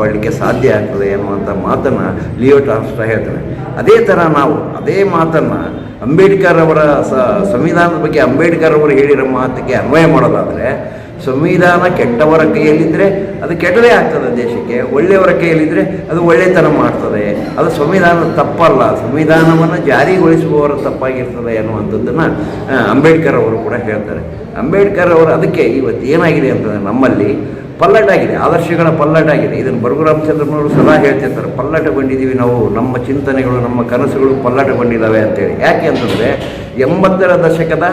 ಮಾಡಲಿಕ್ಕೆ ಸಾಧ್ಯ ಆಗ್ತದೆ ಅನ್ನುವಂಥ ಮಾತನ್ನು ಲಿಯೋ ಟಾಲ್ಸ್ಟಾ ಹೇಳ್ತಾನೆ. ಅದೇ ಥರ ನಾವು, ಅದೇ ಮಾತನ್ನು ಅಂಬೇಡ್ಕರ್ ಅವರ ಸಂವಿಧಾನದ ಬಗ್ಗೆ ಅಂಬೇಡ್ಕರ್ ಅವರು ಹೇಳಿರೋ ಮಾತಿಗೆ ಅನ್ವಯ ಮಾಡೋದಾದರೆ, ಸಂವಿಧಾನ ಕೆಟ್ಟವರ ಕೈಯಲ್ಲಿದ್ದರೆ ಅದು ಕೆಟ್ಟದೇ ಆಗ್ತದೆ ದೇಶಕ್ಕೆ, ಒಳ್ಳೆಯವರ ಕೈಯಲ್ಲಿದ್ದರೆ ಅದು ಒಳ್ಳೆತನ ಮಾಡ್ತದೆ. ಅದು ಸಂವಿಧಾನ ತಪ್ಪಲ್ಲ, ಸಂವಿಧಾನವನ್ನು ಜಾರಿಗೊಳಿಸುವವರ ತಪ್ಪಾಗಿರ್ತದೆ ಅನ್ನುವಂಥದ್ದನ್ನು ಅಂಬೇಡ್ಕರ್ ಅವರು ಕೂಡ ಹೇಳ್ತಾರೆ. ಅಂಬೇಡ್ಕರ್ ಅವರು ಅದಕ್ಕೆ ಇವತ್ತು ಏನಾಗಿದೆ ಅಂತಂದರೆ ನಮ್ಮಲ್ಲಿ ಪಲ್ಲಟಾಗಿದೆ, ಆದರ್ಶಗಳ ಪಲ್ಲಟಾಗಿದೆ. ಇದನ್ನು ಬರಗು ರಾಮಚಂದ್ರನವರು ಸದಾ ಹೇಳ್ತಿರ್ತಾರೆ, ಪಲ್ಲಟಗೊಂಡಿದ್ದೀವಿ ನಾವು, ನಮ್ಮ ಚಿಂತನೆಗಳು, ನಮ್ಮ ಕನಸುಗಳು ಪಲ್ಲಟಗೊಂಡಿದ್ದಾವೆ ಅಂತೇಳಿ. ಯಾಕೆ ಅಂತಂದರೆ, ಎಂಬತ್ತರ ದಶಕದ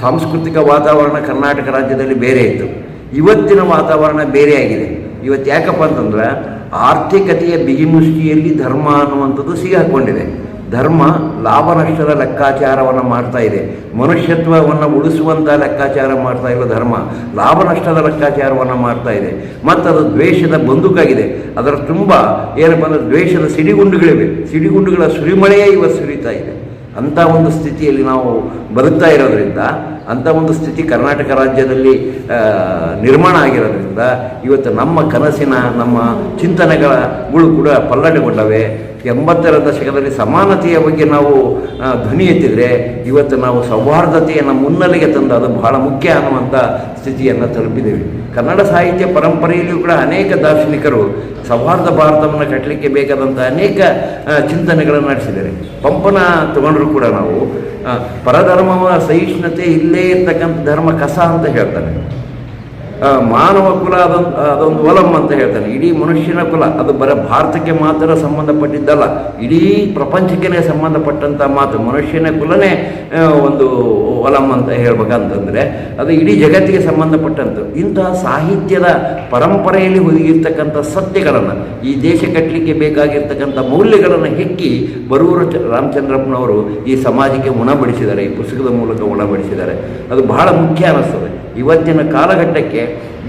ಸಾಂಸ್ಕೃತಿಕ ವಾತಾವರಣ ಕರ್ನಾಟಕ ರಾಜ್ಯದಲ್ಲಿ ಬೇರೆ ಇತ್ತು. ಇವತ್ತಿನ ವಾತಾವರಣ ಬೇರೆ ಆಗಿದೆ. ಇವತ್ತು ಯಾಕಪ್ಪ ಅಂತಂದ್ರೆ, ಆರ್ಥಿಕತೆಯ ಬಿಗಿಮುಷ್ಟಿಯಲ್ಲಿ ಧರ್ಮ ಅನ್ನುವಂಥದ್ದು ಸಿಗಾಕೊಂಡಿದೆ ಧರ್ಮ ಲಾಭ ನಷ್ಟದ ಲೆಕ್ಕಾಚಾರವನ್ನು ಮಾಡ್ತಾ ಇದೆ. ಮನುಷ್ಯತ್ವವನ್ನು ಉಳಿಸುವಂಥ ಲೆಕ್ಕಾಚಾರ ಮಾಡ್ತಾ ಇಲ್ಲ ಧರ್ಮ ಲಾಭ ನಷ್ಟದ ಲೆಕ್ಕಾಚಾರವನ್ನು ಮಾಡ್ತಾ ಇದೆ. ಮತ್ತು ಅದು ದ್ವೇಷದ ಬಂದೂಕಾಗಿದೆ. ಅದರ ತುಂಬ ಏನಪ್ಪ ದ್ವೇಷದ ಸಿಡಿಗುಂಡುಗಳಿವೆ. ಸಿಡಿಗುಂಡುಗಳ ಸುರಿಮಳೆಯೇ ಇವತ್ತು ಸುರಿತಾ ಇದೆ. ಅಂಥ ಒಂದು ಸ್ಥಿತಿಯಲ್ಲಿ ನಾವು ಬದುಕ್ತಾ ಇರೋದರಿಂದ ಅಂಥ ಒಂದು ಸ್ಥಿತಿ ಕರ್ನಾಟಕ ರಾಜ್ಯದಲ್ಲಿ ನಿರ್ಮಾಣ ಆಗಿರೋದ್ರಿಂದ ಇವತ್ತು ನಮ್ಮ ಕನಸಿನ, ನಮ್ಮ ಚಿಂತನೆಗಳ ಗುಳು ಕೂಡ ಪಲ್ಲಟಗೊಂಡವೆ. ಎಂಬತ್ತರ ದಶಕದಲ್ಲಿ ಸಮಾನತೆಯ ಬಗ್ಗೆ ನಾವು ಧ್ವನಿ ಎತ್ತಿದರೆ ಇವತ್ತು ನಾವು ಸೌಹಾರ್ದತೆಯನ್ನು ಮುನ್ನೆಲೆಗೆ ತಂದು ಅದು ಬಹಳ ಮುಖ್ಯ ಅನ್ನುವಂಥ ಸ್ಥಿತಿಯನ್ನು ತಲುಪಿದ್ದೇವೆ. ಕನ್ನಡ ಸಾಹಿತ್ಯ ಪರಂಪರೆಯಲ್ಲಿಯೂ ಕೂಡ ಅನೇಕ ದಾರ್ಶನಿಕರು ಸೌಹಾರ್ದ ಭಾರತವನ್ನು ಕಟ್ಟಲಿಕ್ಕೆ ಬೇಕಾದಂಥ ಅನೇಕ ಚಿಂತನೆಗಳನ್ನು ನಡೆಸಿದ್ದಾರೆ. ಪಂಪನ ತಗೊಂಡ್ರು ಕೂಡ ನಾವು ಪರಧರ್ಮವ ಸಹಿಷ್ಣುತೆ ಇಲ್ಲೇ ಇರ್ತಕ್ಕಂಥ ಧರ್ಮ ಕಸ ಅಂತ ಹೇಳ್ತಾನೆ ಆ, ಮಾನವ ಕುಲ ಅದೊಂದು ಅದೊಂದು ಒಲಂ ಅಂತ ಹೇಳ್ತಾನೆ. ಇಡೀ ಮನುಷ್ಯನ ಕುಲ. ಅದು ಬರ ಭಾರತಕ್ಕೆ ಮಾತ್ರ ಸಂಬಂಧಪಟ್ಟಿದ್ದಲ್ಲ. ಇಡೀ ಪ್ರಪಂಚಕ್ಕೆ ಸಂಬಂಧಪಟ್ಟಂಥ ಮಾತು. ಮನುಷ್ಯನ ಕುಲನೇ ಒಂದು ಒಲಂ ಅಂತ ಹೇಳ್ಬೇಕಂತಂದರೆ, ಅದು ಇಡೀ ಜಗತ್ತಿಗೆ ಸಂಬಂಧಪಟ್ಟಂಥ ಇಂತಹ ಸಾಹಿತ್ಯದ ಪರಂಪರೆಯಲ್ಲಿ ಹುದುಗಿರ್ತಕ್ಕಂಥ ಸತ್ಯಗಳನ್ನು, ಈ ದೇಶ ಕಟ್ಟಲಿಕ್ಕೆ ಬೇಕಾಗಿರ್ತಕ್ಕಂಥ ಮೌಲ್ಯಗಳನ್ನು ಹೆಕ್ಕಿ ಬರೂರು ರಾಮಚಂದ್ರಪ್ಪನವರು ಈ ಸಮಾಜಕ್ಕೆ ಉಣಬಡಿಸಿದ್ದಾರೆ. ಈ ಪುಸ್ತಕದ ಮೂಲಕ ಉಣಬಡಿಸಿದ್ದಾರೆ. ಅದು ಬಹಳ ಮುಖ್ಯ ಅನ್ನಿಸ್ತದೆ ಇವತ್ತಿನ ಕಾಲಘಟ್ಟಕ್ಕೆ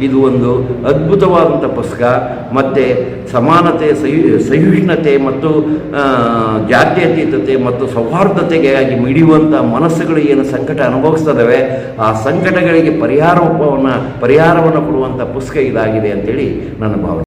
ಇದು ಒಂದು ಅದ್ಭುತವಾದಂಥ ಪುಸ್ತಕ, ಮತ್ತು ಸಮಾನತೆ, ಸಹಿ, ಸಹಿಷ್ಣುತೆ ಮತ್ತು ಜಾತ್ಯತೀತತೆ ಮತ್ತು ಸೌಹಾರ್ದತೆಗಾಗಿ ಮಿಡಿಯುವಂಥ ಮನಸ್ಸುಗಳು ಏನು ಸಂಕಟ ಅನುಭವಿಸ್ತದವೆ ಆ ಸಂಕಟಗಳಿಗೆ ಪರಿಹಾರವನ್ನು ಪರಿಹಾರವನ್ನು ಕೊಡುವಂಥ ಪುಸ್ತಕ ಇದಾಗಿದೆ ಅಂತೇಳಿ ನನ್ನ ಭಾವನೆ.